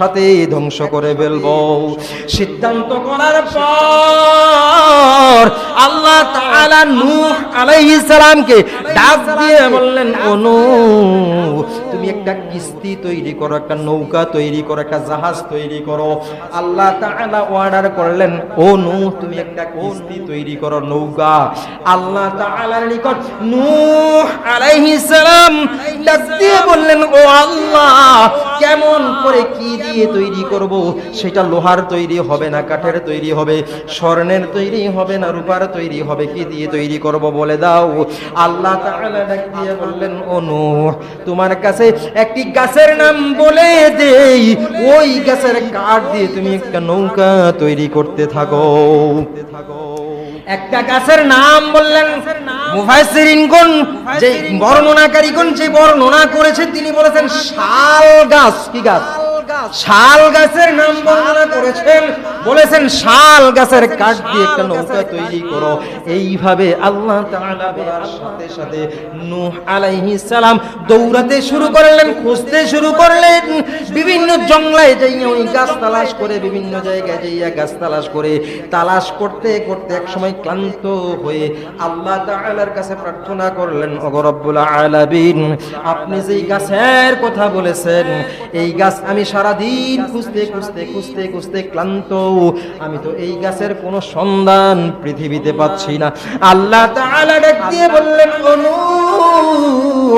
সাথে ধ্বংস করে ফেলব। সিদ্ধান্ত করার পর আল্লাহ তাআলা নূহ আলাইহিস ডাক দিয়ে বললেন নূহ তুমি একটা কিস্তি তৈরি করো, একটা নৌকা তৈরি করো, একটা জাহাজ তৈরি করো। আল্লাহ তাআলা অর্ডার করলেন, ও নু তুমি একটা কিস্তি তৈরি করো, নৌকা। আল্লাহ বললেন, ও আল্লাহ, কেমন করে কি দিয়ে তৈরি করব? সেটা লোহার তৈরি হবে না, কাঠের তৈরি হবে, স্বর্ণের তৈরি হবে না, রূপার তৈরি হবে, কি দিয়ে তৈরি করব বলে দাও? আল্লাহ তাআলা ডাক দিয়ে বললেন, ও নূহ, তোমার কাছে একটি গাছের নাম বলে দেই। ওই গাছের কাঠ দিয়ে তুমি একটা নৌকা তৈরি করতে থাকো। একটা গাছের নাম বললেন মুফাসসিরিনগণ। যে বর্ণনাকারীগণ যে বর্ণনা করেছে, তিনি বলেছেন, শাল গাছ। কি গাছ? শাল গাছের নাম বর্ণনা করেছেন। বলেছেন শাল গাছের কাঠ দিয়ে একটা নৌকা তৈরি করো। এইভাবে আল্লাহ তাআলা বলার সাথে সাথে নূহ আলাইহিস সালাম দৌড়াতে শুরু করলেন খুঁজতে শুরু করলেন। বিভিন্ন জঙ্গলায় যাইয়া ওই গাছ তালাশ করে বিভিন্ন জায়গায় যাইয়া গাছ তালাশ করে তালাশ করতে করতে এক সময় ক্লান্ত হয়ে আল্লাহ তাআলার কাছে প্রার্থনা করলেন ওগো রব্বুল আলামিন আপনি যেই গাছের কথা বলেছেন এই গাছ আমি সারা দিন খুঁজতে খুঁজতে খুঁজতে খুঁজতে ক্লান্ত। আমি তো এই গাছের কোনো সন্ধান পৃথিবীতে পাচ্ছি না। আল্লাহ দিয়ে বললেন নূহ,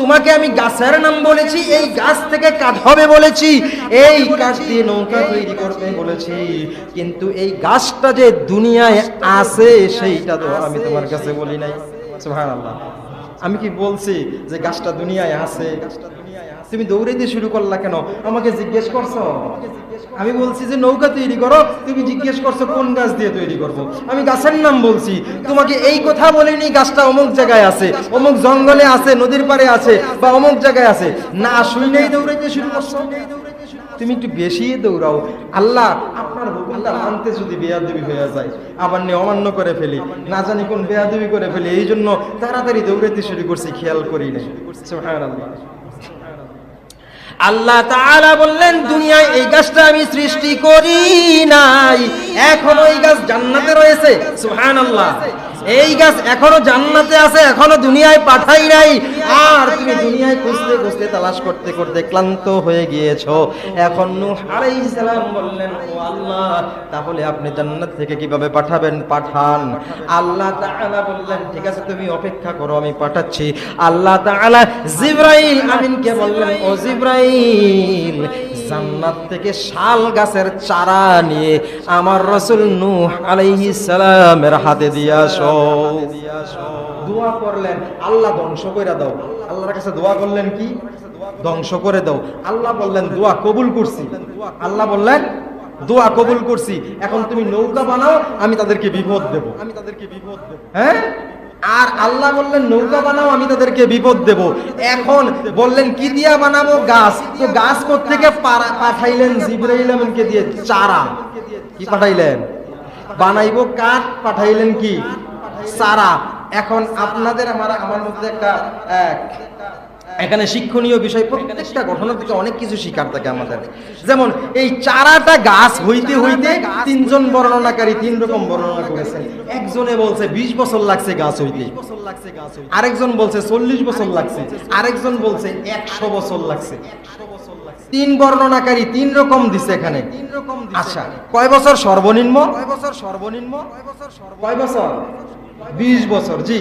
তোমাকে আমি গাছের নাম বলেছি এই গাছ থেকে কাঠ হবে বলেছি এই কাঠ দিয়ে নৌকা তৈরি করতে বলেছি। কিন্তু এই গাছটা যে দুনিয়ায় আছে সেইটা তো আমি তোমার কাছে বলি নাই। সুবহানাল্লাহ। আমি কি বলছি যে গাছটা দুনিয়ায় আছে? তুমি দৌড়াইতে শুরু করলা কেন? আমাকে জিজ্ঞেস করছ? আমি বলছি যে নৌকা তৈরি করো, তুমি জিজ্ঞেস করছ কোন গাছ দিয়ে তৈরি করব। আমি গাছের নাম বলছি, তোমাকে এই কথা বলিনি, গাছটা অমুক জায়গায় আছে, অমুক জঙ্গলে আছে, নদীর পাড়ে আছে বা অমুক জায়গায় আছে। না শুনেই দৌড়াইতে শুরু করছ। তুমি একটু বেশি দৌড়াও। আল্লাহ আপনার হুকুমটা মানতে যদি বেয়াদবি হয়ে যায়, আবার নিয়ে অমান্য করে ফেলি। না জানি কোন বেয়াদবি করে ফেলি এই জন্য তাড়াতাড়ি দৌড়াইতে শুরু করছি, খেয়াল করি সুবহানাল্লাহ। আল্লাহ তাআলা বললেন, দুনিয়ায় এই গাছটা আমি সৃষ্টি করি নাই। এখনও এই গাছ জান্নাতে রয়েছে। সুবহানাল্লাহ। এই গাছ এখনও জান্নাতে আছে, এখনও দুনিয়ায় পাঠাই নাই। আর তুমি দুনিয়ায় খুঁজতে খুঁজতে তালাশ করতে করতে ক্লান্ত হয়ে গিয়েছো। এখন নূহ আলাইহিস সালাম বললেন, ও আল্লাহ, তাহলে আপনি জান্নাত থেকে কীভাবে পাঠাবেন? পাঠান। আল্লাহ তাআলা বললেন, ঠিক আছে, তুমি অপেক্ষা করো, আমি পাঠাচ্ছি। আল্লাহ তাআলা জিব্রাইল আমিনকে বললেন, ও জিব্রাইল জান্নাত থেকে শাল গাছের চারা নিয়ে আমার রসুল নূহ আলাইহিস সালামের হাতে দিয়ে আসো। দোয়া করলেন আল্লাহ ধ্বংস করে দাও। আল্লাহর কাছে দোয়া করলেন কি? ধ্বংস করে দাও। আল্লাহ বললেন দোয়া কবুল করছি। আল্লাহ বললেন দোয়া কবুল করছি। এখন তুমি নৌকা বানাও আমি তাদেরকে বিপদ দেব। আমি তাদেরকে বিপদ দেব। হ্যাঁ? আর আল্লাহ বললেন, নৌকা বানাও, আমি তাদেরকে বিপদ দেব। এখন বললেন, কি দিয়া বানাবো গাছ? তো গাছ থেকে পাঠাইলেন জিব্রাইল দিয়ে, চারা। কি পাঠাইলেন? বানাইবো কাঠ, পাঠাইলেন কি? চারা। এখন আপনাদের, আমার আমার মধ্যে একটা, এক এখানে শিক্ষণীয় বিষয় প্রত্যেকটা ঘটনা থেকে অনেক কিছু শিকার থাকে আমাদের। যেমন এই চারাটা গাছ হইতে হইতে তিনজন বর্ণনাকারী তিন রকম বর্ণনা করেছেন একজনে বলছে বিশ বছর লাগছে গাছ হইতে। আরেকজন বলছে চল্লিশ বছর লাগছে। আরেকজন বলছে একশো বছর লাগছে। তিন বর্ণনাকারী তিন রকম দিছে এখানে। তিন রকম আচ্ছা কয় বছর সর্বনিম্ন? কয় বছর সর্বনিম্ন? কয় বছর কয় বছর? বিশ বছর, জি।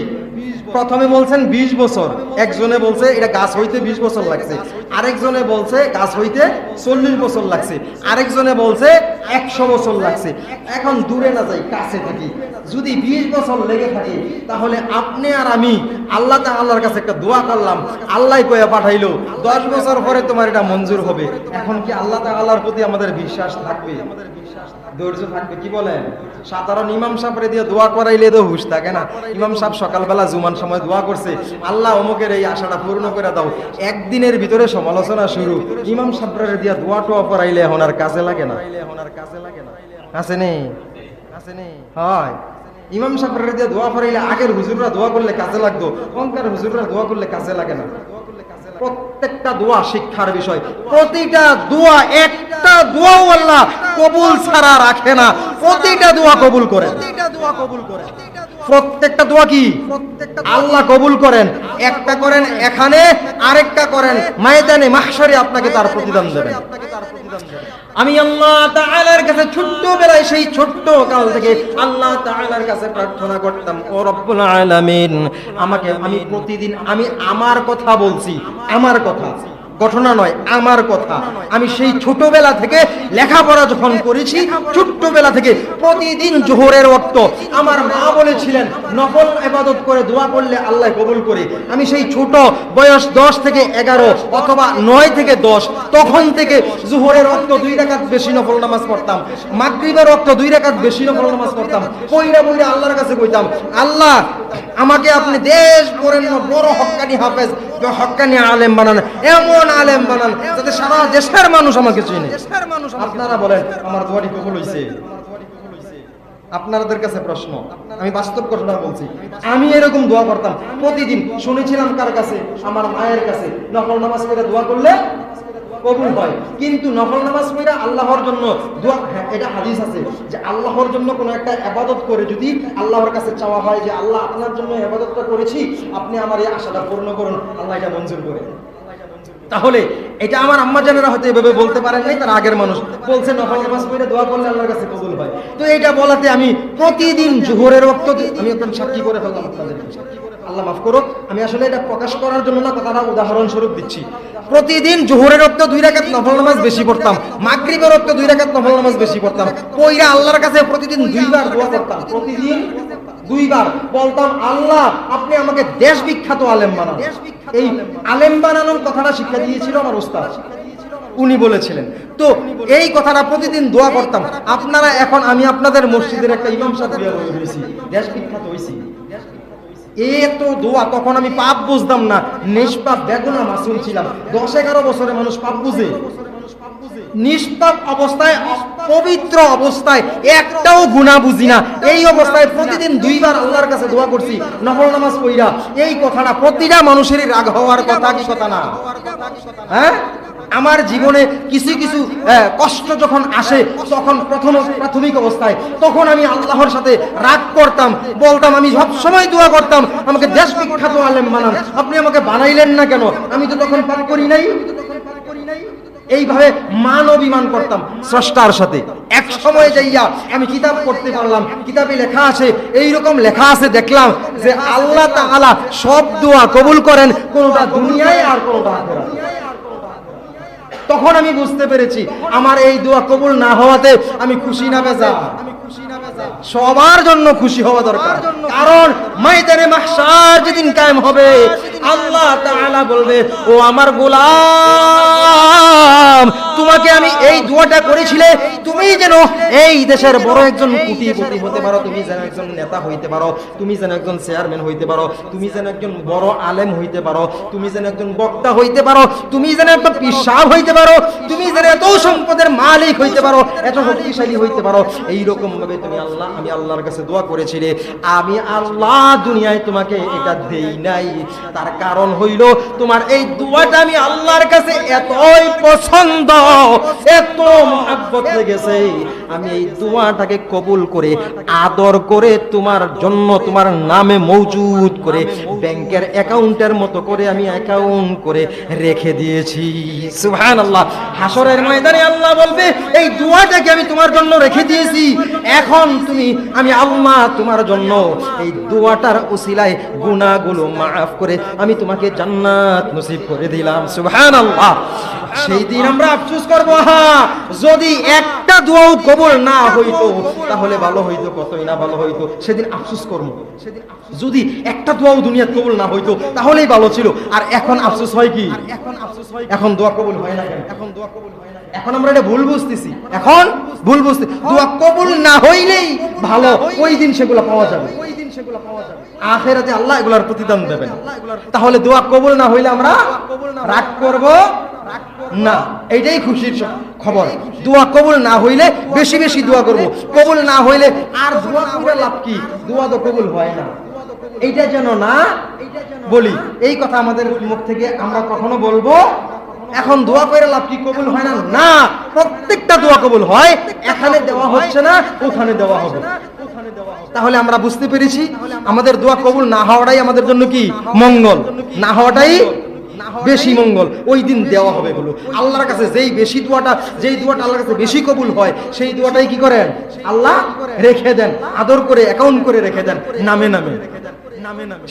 প্রথমে বলছেন বিশ বছর, একজনে বলছে এটা গাছ হইতে বিশ বছর লাগছে, আরেকজনে বলছে গাছ হইতে চল্লিশ বছর লাগছে, আরেকজনে বলছে একশো বছর লাগছে। এখন দূরে না যাই, কাছে থাকি। যদি বিশ বছর লেগে থাকে, তাহলে আপনি আর আমি আল্লাহ আল্লাহর কাছে একটা দোয়া করলাম। আল্লাহ কয়ে পাঠাইলো, দশ বছর পরে তোমার এটা মঞ্জুর হবে। এখন কি আল্লাহ আল্লাহর প্রতি আমাদের বিশ্বাস থাকবে? ধৈর্য থাকবে, কি বলেন? সাধারণ ইমাম দিয়ে দোয়া করাইলে তো হুশ থাকে না। ইমাম সকালবেলা জুমান সময় দোয়া করছে, আল্লাহ অমুকের এই আশাটা পূর্ণ করে দাও। একদিনের ভিতরে সমালোচনা শুরু। ইমাম দিয়ে দোয়া টোয়া করাইলে এখন আর কাজে লাগে না। আছে নেই? হয়। ইমাম দিয়ে দোয়া আগের হুজুররা দোয়া করলে কাজে লাগতো অঙ্কার হুজুররা দোয়া করলে কাজে লাগে না। প্রত্যেকটা দোয়া শিক্ষার বিষয়। প্রতিটা দোয়া একটা দোয়াও আল্লাহ কবুল ছাড়া রাখে না। প্রতিটা দোয়া কবুল করে দোয়া কবুল করে প্রত্যেকটা দোয়া কি? আল্লাহ কবুল করেন। একটা করেন এখানে আরেকটা করেন ময়দানে। মাহশারে আপনাকে তার প্রতিদান দেবেন। আমি আল্লাহ তাআলার কাছে ছোট্ট বেলায় সেই ছোট্ট কাল থেকে আল্লাহ তাআলার কাছে প্রার্থনা করতাম ও রব্বুল আলামিন আমাকে আমি প্রতিদিন আমি আমার কথা বলছি আমার কথা। ঘটনা নয়, আমার কথা। আমি সেই ছোটবেলা থেকে লেখাপড়া যখন করেছি, ছোট্টবেলা থেকে প্রতিদিন জোহরের ওয়াক্ত আমার মা বলেছিলেন, নফল ইবাদত করে দোয়া করলে আল্লাহ কবুল করে। আমি সেই ছোট বয়স দশ থেকে এগারো অথবা নয় থেকে দশ, তখন থেকে জোহরের ওয়াক্ত দুই রাকাত বেশি নফল নামাজ পড়তাম। মাগরিবের ওয়াক্ত দুই রাকাত বেশি নফল নামাজ পড়তাম। কইরা বইরা আল্লাহর কাছে কইতাম, আল্লাহ, আমাকে আপনি দেশ করেন বড় হক্কানি হাফেজ, হক্কানি আলেম বানান। এমন আলেম বানান, যাতে সারা দেশের মানুষ আমাকে চিনে। আপনারা বলেন, আমার দোয়াটি কবুল হইছে? আপনাদের কাছে প্রশ্ন, আমি বাস্তব ঘটনা বলছি। আমি এরকম দোয়া করতাম। প্রতিদিন শুনেছিলাম কার কাছে? আমার মায়ের কাছে। নকল নামাজ পড়ে দোয়া করলে কবুল হয়। কিন্তু নফল নামাজ পড়ে আল্লাহর জন্য দোয়া হ্যাঁ এটা হাদিস আছে যে আল্লাহর জন্য কোনো একটা ইবাদত করে যদি আল্লাহর কাছে চাওয়া হয় যে, আল্লাহ, আপনার জন্য ইবাদতটা করেছি। আপনি আমার এই আশাটা পূর্ণ করুন। আল্লাহ এটা মঞ্জুর করে। তাহলে এটা আমার আম্মা জানেরা হয়তো এভাবে বলতে পারেন নাই, তার আগের মানুষ। বলছে, নফল নামাজ পড়ে দোয়া করলে আল্লাহর কাছে কবুল হয়। তো এটা বলাতে আমি প্রতিদিন জোহরের রক্ত আমি একদম সাক্ষী করে ফেললাম আপনাদের আল্লাহ মাফ করুক, আমি আসলে এটা প্রকাশ করার জন্য না, কথাটা উদাহরণ স্বরূপ দিচ্ছি। প্রতিদিন জোহরের রক্ত দুই রাকাত নফল নামাজ বেশি পড়তাম, মাগরিবের রক্ত দুই রাকাত নফল নামাজ বেশি পড়তাম কইরা আল্লাহর কাছে প্রতিদিন দুইবার দোয়া করতাম। প্রতিদিন দুইবার বলতাম আল্লাহ আপনি আমাকে দেশ বিখ্যাত আলেম বানান। এই আলেম বানানোর কথাটা শিক্ষা দিয়েছিল আমার ওস্তাদ উনি বলেছিলেন তো এই কথাটা প্রতিদিন দোয়া করতাম। আপনারা এখন আমি আপনাদের মসজিদের একটা ইমাম সাহেব হয়েছি দেশ বিখ্যাত হয়েছি এত দোয়া তখন আমি পাপ বুঝতাম না। নিষ্পাপ বেগুনা মাসুল ছিলাম। দশ এগারো বছরে মানুষ পাপ বুঝে। নিষ্পাপ অবস্থায় পবিত্র অবস্থায় একটাও গুণা বুঝি না। এই অবস্থায় প্রতিদিন দুইবার আল্লাহর কাছে দোয়া করছি, নফল নামাজ পইরা এই কথাটা প্রতিটা মানুষেরই রাগ হওয়ার কথা কি কথা না? হ্যাঁ? আমার জীবনে কিছু কিছু কষ্ট যখন আসে, তখন প্রথম প্রাথমিক অবস্থায়, তখন আমি আল্লাহর সাথে রাগ করতাম, বলতাম, আমি সব সময় দোয়া করতাম, আমাকে দেশ বিখ্যাত আলেম বানান। আপনি আমাকে বানাইলেন না কেন? আমি তো তখন পাপ করি নাই। এইভাবে মান অভিমান করতাম স্রষ্টার সাথে। এক সময় যাইয়া আমি কিতাব পড়তে পারলাম, কিতাবে লেখা আছে এই রকম লেখা আছে দেখলাম যে আল্লাহ তাআলা সব দোয়া কবুল করেন, কোনটা দুনিয়ায় আর কোনটা আখিরাতে। তখন আমি বুঝতে পেরেছি, আমার এই দোয়া কবুল না হওয়াতে আমি খুশি না বেজা। সবার জন্য খুশি হওয়া দরকার। কারণ ময়দানে মাহশার যেদিন কায়েম হবে আল্লাহ তাআলা বলবে, ও আমার গোলাম, তোমাকে আমি এই দোয়াটা করেছিলে, তুমি যেন এই দেশের বড় একজন কোটিপতি হতে পারো, তুমি যেন একজন নেতা হইতে পারো, তুমি যেন একজন চেয়ারম্যান হইতে পারো, তুমি যেন একজন বড় আলেম হইতে পারো, তুমি যেন একজন বক্তা হইতে পারো, তুমি যেন একটা পিসাব হইতে পারো, তুমি যেন এত সম্পদের মালিক হইতে পারো, এত শক্তিশালী হইতে পারো এই রকম ভাবে তুমি আল্লাহ, আমি আল্লাহর কাছে দোয়া করেছিলে, আমি আল্লাহ দুনিয়ায় তোমাকে এটা দেই নাই, তার কারণ হইল, তোমার এই দোয়াটা আমি আল্লাহর কাছে এতই পছন্দ, এত মহাব্বত লেগেছে। আমি এই দোয়াটাকে কবুল করে, আদর করে তোমার জন্য, তোমার নামে মজুদ করে, ব্যাংকের অ্যাকাউন্টের মতো করে আমি অ্যাকাউন্ট করে রেখে দিয়েছি। সুবহান আল্লাহ হাসরের ময়দানে আল্লাহ বলবে, এই দোয়াটাকে আমি তোমার জন্য রেখে দিয়েছি। এখন তুমি, আমি আল্লাহ তোমার জন্য এই দোয়াটার উসিলায় গুনাহগুলো মাফ করে আমি তোমাকে জান্নাত নসিব করে দিলাম সুহান আল্লাহ সেই দিন আমরা আফসোস করব হ্যাঁ যদি একটা দোয়াও কবুল না হইতো, তাহলে ভালো হইতো, কতই না ভালো হইতো, সেদিন আফসোস করব। সেদিন যদি একটা দোয়াও দুনিয়াত কবুল না হইতো, তাহলেই ভালো ছিল। আর এখন আফসোস হয় কি? এখন আফসোস হয় এখন দোয়া কবুল হয় না এখন দোয়া কবুল এখন আমরা এটা ভুল বুঝতেছি। এখন ভুল বুঝতে দোয়া কবুল না হইলেই ভালো। ওই দিন সেগুলো পাওয়া যাবে। ওই দিন সেগুলো পাওয়া যাবে আখেরাতে আল্লাহ এগুলার প্রতিদান দেবেন। তাহলে দোয়া কবুল না হইলে আমরা রাগ করব না। এইটাই খুশির খবর। দোয়া কবুল না হইলে বেশি বেশি দোয়া করব। কবুল না হইলে আর দোয়া করে লাভ কি? দোয়া তো কবুল হয় না। এইটা যেন না বলি। এই কথা আমাদের মুখ থেকে আমরা কখনো বলব এখন দোয়া করে লাভ কি কবুল হয় না? না, প্রত্যেকটা দোয়া কবুল হয়, এখানে দেওয়া হচ্ছে না, ওখানে দেওয়া হবে। তাহলে আমরা বুঝতে পেরেছি, আমাদের দোয়া কবুল না হওয়াটাই আমাদের জন্য কি? মঙ্গল। না হওয়াটাই বেশি মঙ্গল। ওই দিন দেওয়া হবে এগুলো। আল্লাহর কাছে যেই বেশি দোয়াটা, যেই দোয়াটা আল্লাহর কাছে বেশি কবুল হয়, সেই দোয়াটাই কি করেন? আল্লাহ রেখে দেন, আদর করে অ্যাকাউন্ট করে রেখে দেন, নামে নামে।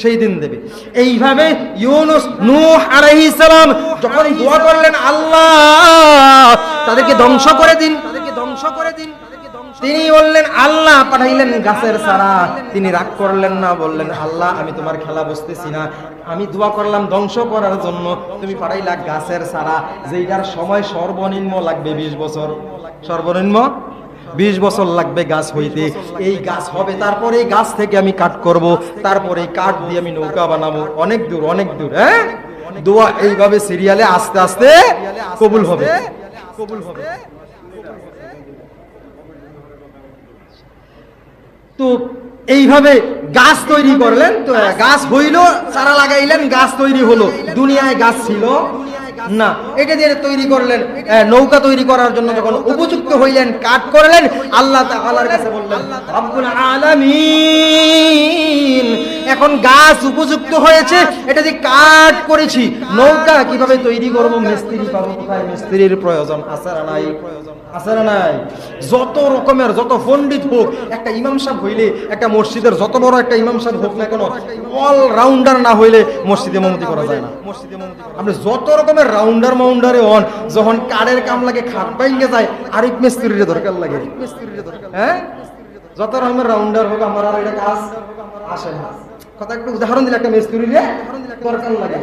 সেই দিন দেবে। এইভাবে ইউনুস নূহ আলাইহিস সালাম যখন দোয়া করলেন, আল্লাহ, তাদেরকে ধ্বংস করে দিন। তাদেরকে ধ্বংস করে দিন তিনি বললেন, আল্লাহ পাঠাইলেন গাছের সারা তিনি রাগ করলেন না, বললেন, আল্লাহ, আমি তোমার খেলা বুঝতেছি না। আমি দোয়া করলাম ধ্বংস করার জন্য। তুমি পাঠাইলা গাছের সারা যেইটার সময় সর্বনিম্ন লাগবে বিশ বছর। সর্বনিম্ন? বিশ বছর লাগবে গাছ হইতে। এই গাছ হবে, তারপরে এই গাছ থেকে আমি কাঠ করব, তারপরে এই কাঠ দিয়ে আমি নৌকা বানাবো। অনেক দূর অনেক দূর হ্যাঁ? দোয়া এইভাবে সিরিয়ালে আস্তে আস্তে কবুল হবে। কবুল হবে। তো এইভাবে গাছ তৈরি করলেন, তো গাছ হইল, চারা লাগাইলেন, গাছ তৈরি হলো। দুনিয়ায় গাছ ছিল। না, এটা দিয়ে তৈরি করলেন নৌকা তৈরি করার জন্য যখন উপযুক্ত হইলেন কাট করলেন, আল্লাহ তাআলার কাছে বললেন, রব্বুল আলামিন এখন গাছ উপযুক্ত হয়েছে, এটা যে কাঠ করেছি, নৌকা কীভাবে তৈরি করব মিস্ত্রি পাবো কোথায়? মিস্ত্রির প্রয়োজন না নাই যত রকমের, যত পণ্ডিত হোক, একটা ইমাম সাহেব হইলে, একটা মসজিদের যত বড় একটা ইমাম সাহেব হোক না কেন অল রাউন্ডার না হইলে মসজিদে মমতি করা যায় না। আপনি যত রকমের রাউন্ডার মাউন্ডারে হন, যখন কারের কাম লাগে, খাট বাইঙ্গে যায়, আরেক মিস্ত্রির দরকার লাগে। হ্যাঁ? যত রকমের রাউন্ডার হোক, আমার আর এটা কাজ আসে না। কথা একটু উদাহরণ দিলে একটা মিস্ত্রির দরকার লাগে।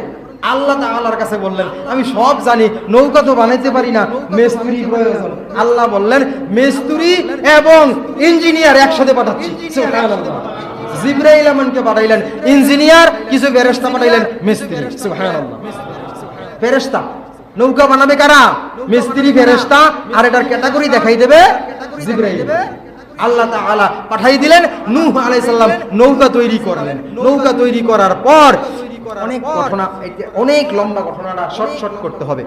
আল্লাহ তাআলার কাছে বললেন, আমি সব জানি, নৌকা তো বানাইতে পারি না, মিস্ত্রি প্রয়োজন। আল্লাহ বললেন, মিস্ত্রি এবং ইঞ্জিনিয়ার একসাথে পাঠাচ্ছি। জিব্রাইল আমানকে পাঠাইলেন, ইঞ্জিনিয়ার, কিছু ফেরেশতা পাঠাইলেন, মিস্ত্রি। সুবহানাল্লাহ। ফেরেশতা, নৌকা বানাবে কারা? মিস্ত্রি, ফেরেশতা, আর এটার ক্যাটাগরি দেখাই দেবে জিব্রাইল। আল্লাহ তালা পাঠাই দিলেন, নূহ আলাইসাল্লাম নৌকা তৈরি করালেন। নৌকা তৈরি করার পর অনেক ঘটনা অনেক লম্বা ঘটনাটা শর্ট শর্ট করতে হবে।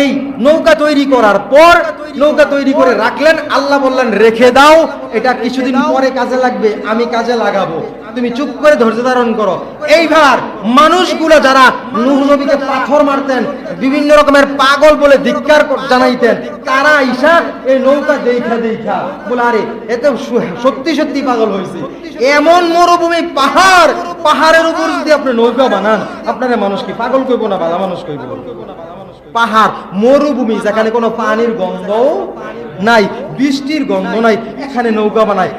এই নৌকা তৈরি করার পর নৌকা তৈরি করে রাখলেন, আল্লাহ বললেন, রেখে দাও, এটা কিছুদিন পরে কাজে লাগবে, আমি কাজে লাগাবো। তুমি চুপ করে ধৈর্য ধারণ করো। এইবার মানুষগুলো যারা নূহ নবীকে পাথর মারতেন, বিভিন্ন রকমের পাগল বলে ধিক্কার জানাইতেন, তারা ঈশা এই নৌকা দেখা দেখা বলে, আরে এত সত্যি সত্যি পাগল হয়েছে এমন মরুভূমি, পাহাড়, পাহাড়ের উপর যদি আপনি নৌকা বানান, আপনারা মানুষ কি পাগল কইব না বালা মানুষ কইব? পাহাড়, মরুভূমি, যেখানে কোনো পানির গন্ধও নাই, বৃষ্টির গন্ধ নাই, এখানে নৌকা বানায়।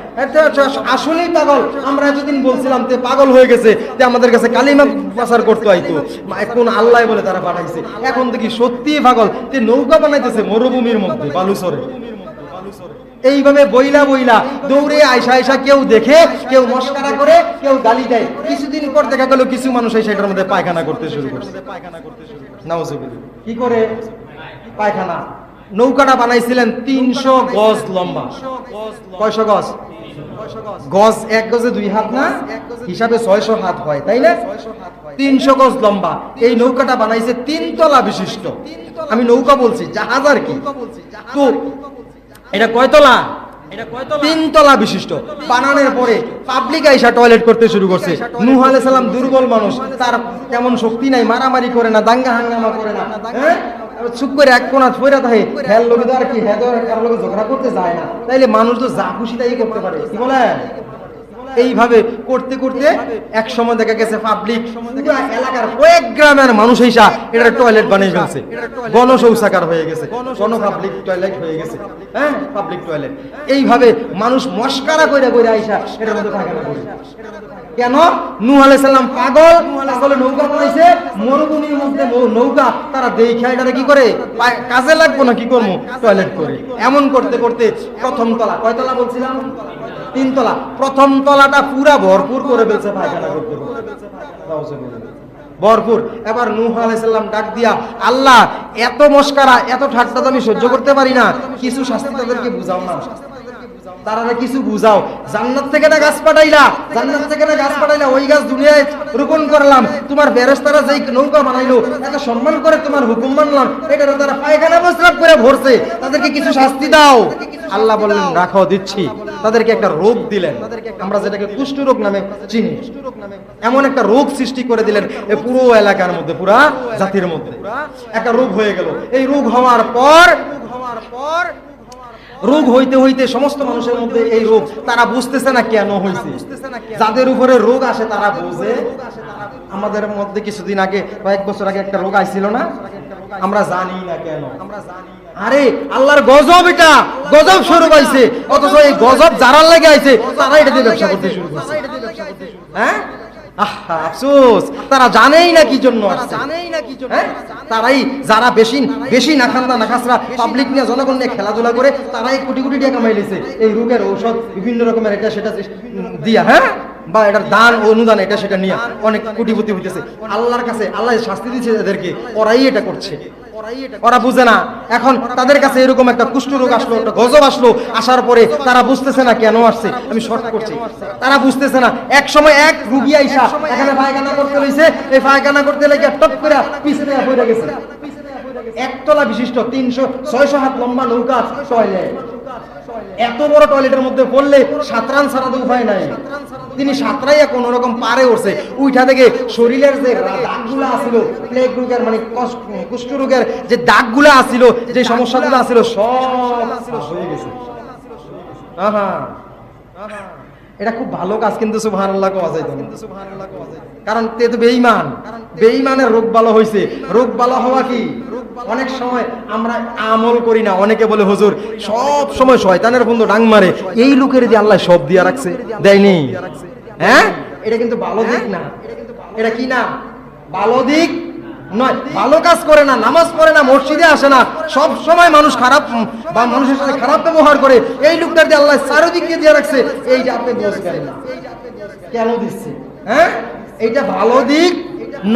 আসলেই পাগল। আমরা এতদিন বলছিলাম তে পাগল হয়ে গেছে তে আমাদের কাছে কালিমা প্রচার করতে হয়তো কোন আল্লাহ বলে তারা পাঠাইছে এখন দেখি সত্যি পাগল তে নৌকা বানাইতেছে মরুভূমির মধ্যে বালুচরে এইভাবে বইলা বইলা দৌড়ে আয়সা আয়সা কেউ দেখে, কেউ মস্কারা করে, কেউ গালি দেয়। কিছুদিন পর দেখা গেল কিছু মানুষ এই সেটার মধ্যে পায়খানা করতে শুরু করছে। পায়খানা করতে নাউজুবিল্লাহ। কি করে? পায়খানা। নৌকাটা বানাইছিলেন তিনশো গজ লম্বা। কয়শো গজ? গজ। এক গজে দুই হাত না? হিসাবে ছয়শো হাত হয় তাই না? তিনশো গজ লম্বা। এই নৌকাটা বানাইছে তিনতলা বিশিষ্ট। আমি নৌকা বলছি জাহাজ আর কি? তো এটা কয়তলা তিনতলা বিশিষ্ট। বানানোর পরে পাবলিক আইসা টয়লেট করতে শুরু করছে। নূহ আলাইহিস সালাম দুর্বল মানুষ তার তেমন শক্তি নাই মারামারি করে না দাঙ্গা হাঙ্গামা করে না? চুপ করে এক কোনা ফইরা থাকে। হ্যার লোকে তো আর কি হ্যাঁ ঝগড়া করতে যায় না। তাইলে মানুষ তো যা খুশি তাই করতে পারে। কি বলেন? এইভাবে করতে করতে এক সময় দেখা গেছে পাবলিক এলাকার কয়েক গ্রামের মানুষ এইসা এটা টয়লেট বানিয়ে ফেলছে। গণশৌচাগার হয়ে গেছে, গণ পাবলিক টয়লেট হয়ে গেছে। হ্যাঁ? পাবলিক টয়লেট এইভাবে মানুষ মস্কারা করে করে আইসা এটার মধ্যে পায়খানা করে কেন? নূহ আলাইহিস সালাম পাগল, পাগলে নৌকা বানাইছে, মরুভূমির মধ্যে নৌ- নৌকা, তারা দেখে এটারে কি করে? কাজে লাগবো না, কি করব? টয়লেট করে। এমন করতে করতে প্রথম তলা কয়তলা বলছিলাম? তিনতলা প্রথম তলাটা পুরা ভরপুর করে ফেলছে। ভরপুর। এবার নূহ আলাইসাল্লাম ডাক দিয়া, আল্লাহ, এত মস্কারা এত ঠাট্টা তো আমি সহ্য করতে পারি না। কিছু শাস্তি তাদেরকে বুঝাও না। তারা কিছু বুঝাও। জান্নাত থেকে না গাছ পাঠাইলা? জান্নাত থেকে না গাছ পাঠাইলা? ওই গাছ দুনিয়ায় রোপণ করলাম। তোমার নৌকা বানাইলো, এত সম্মান করে তোমার হুকুম মানলাম এটা তারা পায়খানা করে ভরছে। তাদেরকে কিছু শাস্তি দাও। আল্লাহ বললেন, রাখো, দিচ্ছি। তাদেরকে একটা রোগ দিলেন। আমরা যেটাকে কুষ্ঠ রোগ নামে চিনি। এমন একটা রোগ সৃষ্টি করে দিলেন পুরো এলাকার মধ্যে, পুরা জাতির মধ্যে। একটা রোগ হয়ে গেল। এই রোগ হওয়ার পর রোগ হওয়ার পর রোগ হইতে হইতে সমস্ত মানুষের মধ্যে এই রোগ, তারা বুঝতেছে না কেন হয়েছে যাদের উপরে রোগ আসে, তারা বুঝে। আমাদের মধ্যে কিছুদিন আগে কয়েক বছর আগে একটা রোগ আইছিল না? আমরা জানি না কেন। আমরা জানি আরে, আল্লাহর গজব এটা। গজব শুরু পাইছে অথচ এই গজব যারা লাগে আইছে তারা এটা দিয়ে ব্যবসা করতে শুরু করছে। হ্যাঁ? আফসোস। তারা জানেই না কি জন্য জানেই না কি জন্য তারাই যারা বেশি বেশি নাখান্দা নাখাসরা পাবলিক নিয়ে জনগণ নিয়ে খেলাধুলা করে তারাই কোটি কোটি টাকা কামাই লিছে এই রোগের ঔষধ বিভিন্ন রকমের এটা সেটা দিয়া হ্যাঁ? বা এটার দান অনুদান এটা সেটা নিয়ে অনেক কোটিপতি হইতেছে। আল্লাহর কাছে আল্লাহ শাস্তি দিচ্ছে এদেরকে ওরাই এটা করছে। ওরা বুঝে না। এখন তাদের কাছে এরকম একটা কুষ্ঠ রোগ আসলো, একটা গজব আসলো, আসার পরে তারা বুঝতেছে না কেন আসছে। আমি শর্ট করছি। তারা বুঝতেছে না। এক সময় এক রুগী আইসা এখানে পায়খানা করতে রয়েছে এই পায়খানা করতে লেগে টপ করে পিছনে পড়ে গেছে। একতলা বিশিষ্ট তিনশো, ছয়শো হাত লম্বা নৌকা টয়লেট। এত বড় টয়লেটের মধ্যে পড়লে সাঁতরান ছাড়া তো উপায় নাই। তিনি সাঁতরাইয়া কোন রকম পারে উঠছে। উঠা থেকে শরীরের যে দাগগুলো আছিল প্লেগ রোগের মানে কুষ্ঠ রোগের যে দাগগুলো আছিল, যে সমস্যাগুলো আছিল, সব হয়ে গেছে। আহা। এটা খুব ভালো কাজ কিন্তু সুবহানাল্লাহ কোয়া যায় কিন্তু সুবহানাল্লাহ কোয়া যায়। কারণ তে তো বেঈমান। বেঈমানের রোগ ভালো হইছে। রোগ ভালো হওয়া কি? অনেক সময় আমরা আমল করি না। অনেকে বলে, হুজুর, সব সময় শয়তানের বন্ধু ডাং মারে। এই লোকের দিয়ে আল্লাহ সব দিয়া রাখছে। দেয়নি? হ্যাঁ? এটা কিন্তু ভালো দিক না। এটা কি না? ভালো দিক নয়, ভালো কাজ করে না, নামাজ পড়ে না, মসজিদে আসে না, সব সময় মানুষ খারাপ বা মানুষের সাথে খারাপ ব্যবহার করে, এই দিয়ে আল্লাহ দিয়ে রাখছে কেন দিচ্ছে? হ্যাঁ? এইটা ভালো দিক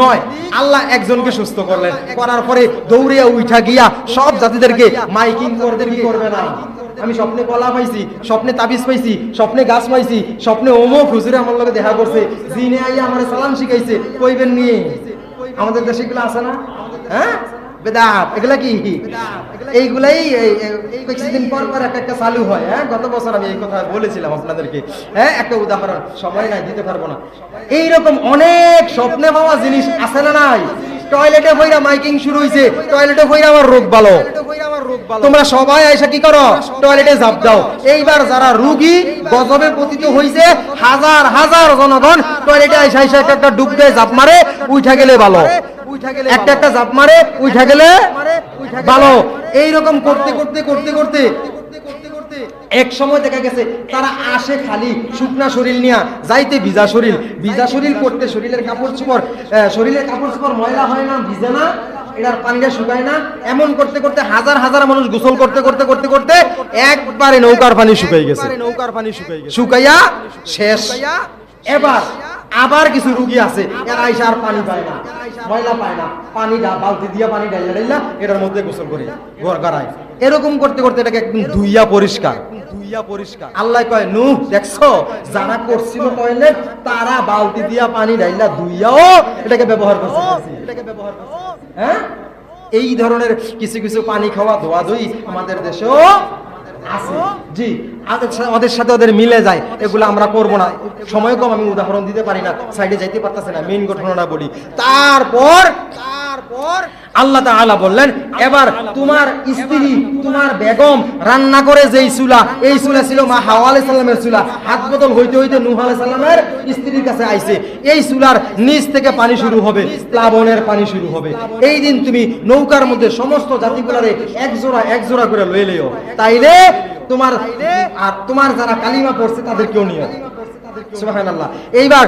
নয়, আল্লাহ একজনকে সুস্থ করলেন, করার পরে দৌড়িয়া উঠা গিয়া সব জাতিদেরকে, মাইকিং করতে কি করবে না? আমি স্বপ্নে কলা পাইছি, স্বপ্নে তাবিজ পাইছি, স্বপ্নে গাছ পাইছি, স্বপ্নে ওমো হুজুরে আমার দেখা করছে, জিনে আইয়া আমার সালাম শিখাইছে, কইবেন নিয়ে আমাদের দেশে এগুলো আছে না? হ্যাঁ? বেদাত এগুলা কি? এইগুলাই এই- এই কিছুদিন পর পর একটা একটা চালু হয় হ্যাঁ? গত বছর আমি এই কথা বলেছিলাম আপনাদেরকে হ্যাঁ? একটা উদাহরণ সময় নাই দিতে পারব না। এইরকম অনেক স্বপ্নে পাওয়া জিনিস আছে না নাই? টয়লেটে হইরা মাইকিং শুরু হইছে। টয়লেটে হইরা আমার রোগ ভালো। তোমরা সবাই আইসা কি করো? টয়লেটে ঝাঁপ দাও। এইবার যারা রুগী, গজবে পতিত হইছে, হাজার হাজার জনগণ টয়লেটে আইসা আইসা একটা একটা ডুব দেয়, ঝাঁপ মারে উঠা গেলে ভালো। একটা একটা ঝাঁপ মারে উঠা গেলে ভালো। এইরকম করতে করতে করতে করতে এক সময় দেখা গেছে তারা আসে খালি শুকনা শরীর নিয়া যাইতে ভিজা শরীর। ভিজা শরীর করতে শরীরের কাপড় চোপড় শরীরের কাপড় চোপড় ময়লা হয় না ভিজে না এটার পানিটা শুকায় না। এমন করতে করতে হাজার হাজার মানুষ গোসল করতে করতে করতে করতে একবারে নৌকার পানি শুকাই গেছে। নৌকার পানি শুকাই গেছে। শুকাইয়া শেষ। এবার আবার কিছু রুগী আছে, এরা আইসা আর পানি পায় না। ময়লা পায় না। পানি ডা বালতি দিয়া পানি ডাইলা ডাইলা এটার মধ্যে গোসল করে গাড়ায় এরকম করতে করতে এটাকে একদম ধুইয়া পরিষ্কার। আল্লাহ তারা বালতি দিয়া পানি ডাইলা এটাকে ব্যবহার হ্যাঁ? এই ধরনের কিছু কিছু পানি খাওয়া ধোয়া আমাদের দেশেও আছে। জি ওদের সাথে ওদের মিলে যায়। এগুলো আমরা করব না। সময় কম আমি উদাহরণ দিতে পারি না। সাইডে যাইতে পারতেছে না মেন ঘটনাটা বলি। তারপর আল্লাহ তাআলা বললেন, এবার তোমার স্ত্রী, তোমার বেগম রান্না করে যেই এই ছিল মা হাওয়া আলাইহিস সালামের হাত বদল হইতে হইতে নূহ আলাইহিস সালামের স্ত্রীর কাছে আইছে। এই চুলার নিচ থেকে পানি শুরু হবে, প্লাবনের পানি শুরু হবে। এই দিন তুমি নৌকার মধ্যে সমস্ত জাতিগুলারে এক জোড়া এক জোড়া করে লয়ে লইও। তাইলে তোমার, আর তোমার যারা কালিমা পড়ছে তাদেরকেও নিও। এইবার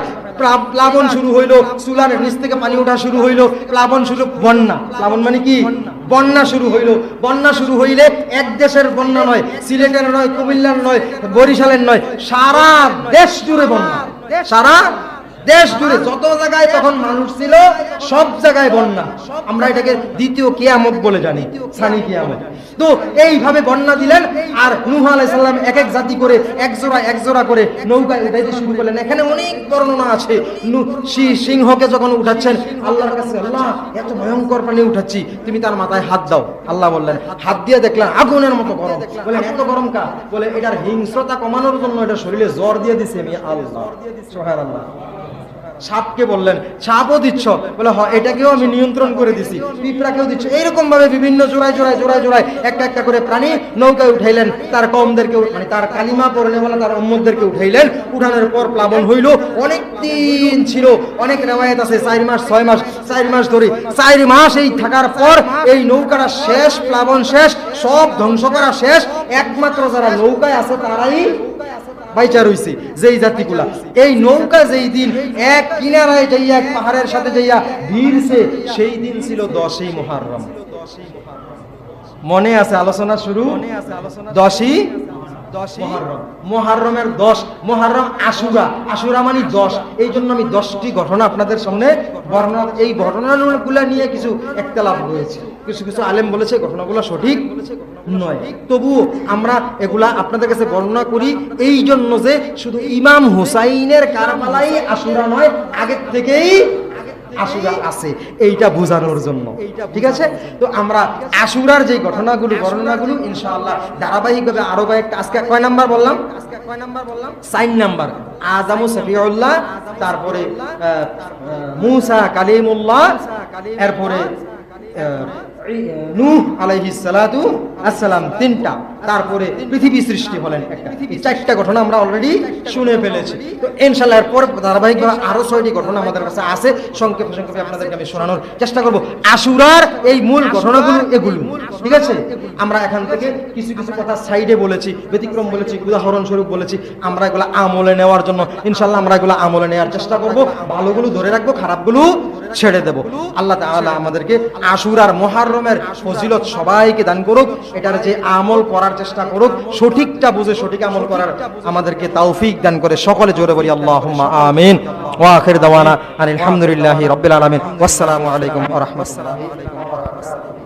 প্লাবন শুরু হইল চুলার নিচ থেকে পানি ওঠা শুরু হইল, প্লাবন শুরু বন্যা। প্লাবন মানে কি? বন্যা শুরু হইল। বন্যা শুরু হইলে এক দেশের বন্যা নয়, সিলেটের নয়, কুমিল্লার নয়, বরিশালের নয়, সারা দেশ জুড়ে বন্যা। সারা দেশ জুড়ে যত জায়গায় তখন মানুষ ছিল, সব জায়গায় বন্যা। আমরা এটাকে দ্বিতীয় কিয়ামত বলে জানি, সানি কিয়ামত। তো এইভাবে বন্যা দিলেন, আর নুহ আলাইহিস সালাম এক এক জাতি করে এক জোড়া এক জোড়া করে নৌকায় উঠাইতে শুরু করলেন। এখানে অনেক বর্ণনা আছে। সিংহকে যখন উঠাচ্ছেন, আল্লাহর কাছে, আল্লাহ, এত ভয়ঙ্কর প্রাণী উঠাচ্ছি, তুমি তার মাথায় হাত দাও। আল্লাহ বললেন, হাত দিয়ে দেখলেন আগুনের মতো গরম। বলেন এত গরম কা বলে, এটার হিংস্রতা কমানোর জন্য এটা শরীরে জ্বর দিয়ে দিছে আমি আল্লাহ সুবহানাল্লাহ। সাপকে বললেন, সাপও দিচ্ছ? বলে, হ, এটাকেও আমি নিয়ন্ত্রণ করে দিছি, পিঁপড়াকেও দিচ্ছ। এইরকম ভাবে বিভিন্ন জোড়ায় জোড়ায় জোড়ায় জোড়ায় একটা একটা করে প্রাণী নৌকায় উঠাইলেন। তার কমদেরকে মানে তার কালিমা পড়লে বলে, তার উম্মদদেরকে উঠাইলেন। উঠানোর পর প্লাবন হইল। অনেক দিন ছিল, অনেক রেওয়ায়ত আছে, চার মাস, ছয় মাস, চার মাস ধরে। চার মাস এই থাকার পর এই নৌকাটা শেষ, প্লাবন শেষ, সব ধ্বংস করা শেষ। একমাত্র যারা নৌকায় আছে তারাই বাইচা রইছে, যেই জাতিগুলা। এই নৌকা যেই দিন এক কিনারায় যাইয়া, এক পাহাড়ের সাথে যাইয়া ভিড়ছে, সেই দিন ছিল দশই মহারম মনে আছে আলোচনা শুরু? দশই দশ আশুরা। আশুরা মানে দশ। এই জন্য আমি দশটি ঘটনা আপনাদের সামনে বর্ণনা, এই ঘটনাগুলো নিয়ে কিছু একতলাপ রয়েছে। কিছু কিছু আলেম বলেছে, ঘটনাগুলো সঠিক। নয়। তবুও আমরা এগুলা আপনাদের কাছে বর্ণনা করি। এই জন্য যে শুধু ইমাম হুসাইনের কারবালাই আশুরা নয় আগের থেকেই আশুরা আছে। এইটা বোঝানোর জন্য। ঠিক আছে? তো আমরা আশুরার যে ঘটনাগুলো বর্ণনাগুলো ইনশাআল্লাহ ধারাবাহিকভাবে আরও কয়েকটা আজকে কয় নাম্বার বললাম? আজকে কয় নাম্বার বললাম? Sign number. আজামু সফিউল্লাহ তারপরে মুসা কালিমুল্লাহ এরপরে নূহ আলাইহিস সালাতু আসসালাম তিনটা। তারপরে পৃথিবী সৃষ্টি হলেন একটা। চারটা ঘটনা আমরা অলরেডি শুনে ফেলেছি। তো এরপর ধারাবাহিকভাবে আরও ছয়টি ঘটনা আমাদের কাছে আছে। সংক্ষেপে সংক্ষেপে আপনাদেরকে আমি শোনানোর চেষ্টা করব। আশুরার এই মূল ঘটনাগুলো এগুলো ঠিক আছে? আমরা এখান থেকে কিছু কিছু কথা সাইডে বলেছি ব্যতিক্রম বলেছি উদাহরণস্বরূপ বলেছি। আমরা এগুলো আমলে নেওয়ার জন্য ইনশাআল্লাহ আমরা এগুলো আমলে নেওয়ার চেষ্টা করব। ভালোগুলো ধরে রাখব খারাপগুলো ছেড়ে দেব। আল্লাহ তাআলা আমাদেরকে আশুরার মহারমের ফজিলত সবাইকে দান করুক, এটার যে আমল করার চেষ্টা করুক, সঠিকটা বুঝে সঠিক আমল করার আমাদেরকে তৌফিক দান করে সকলে জোরে বলি, আল্লাহুম্মা আমিন। ওয়া আখির দাওয়ানা আলহামদুলিল্লাহি রাব্বিল আলামিন। ওয়াসসালামু আলাইকুম ওয়া রাহমাতুল্লাহি ওয়া বারাকাতুহু।